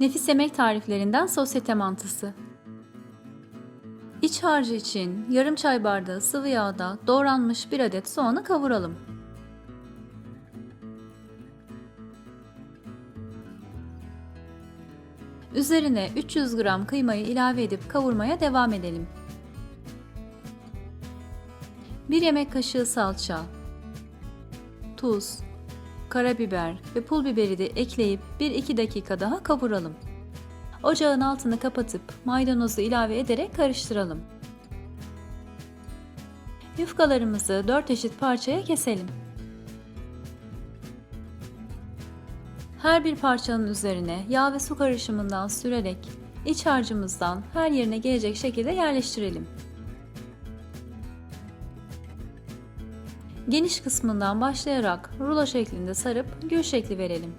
Nefis yemek tariflerinden sosyete mantısı. İç harcı için yarım çay bardağı sıvı yağda doğranmış bir adet soğanı kavuralım. Üzerine 300 gram kıymayı ilave edip kavurmaya devam edelim. 1 yemek kaşığı salça, tuz, karabiber ve pul biberi de ekleyip 1-2 dakika daha kavuralım. Ocağın altını kapatıp maydanozu ilave ederek karıştıralım. Yufkalarımızı 4 eşit parçaya keselim. Her bir parçanın üzerine yağ ve su karışımından sürerek iç harcımızdan her yerine gelecek şekilde yerleştirelim. Geniş kısmından başlayarak rulo şeklinde sarıp gül şekli verelim.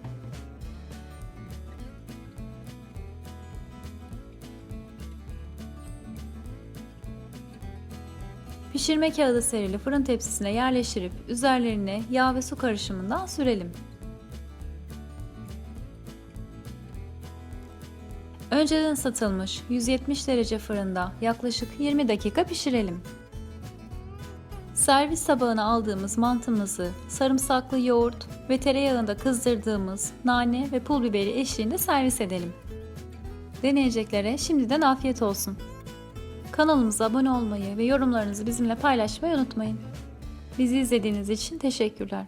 Pişirme kağıdı serili fırın tepsisine yerleştirip üzerlerine yağ ve su karışımından sürelim. Önceden ısıtılmış 170 derece fırında yaklaşık 20 dakika pişirelim. Servis tabağına aldığımız mantımızı sarımsaklı yoğurt ve tereyağında kızdırdığımız nane ve pul biberi eşliğinde servis edelim. Deneyeceklere şimdiden afiyet olsun. Kanalımıza abone olmayı ve yorumlarınızı bizimle paylaşmayı unutmayın. Bizi izlediğiniz için teşekkürler.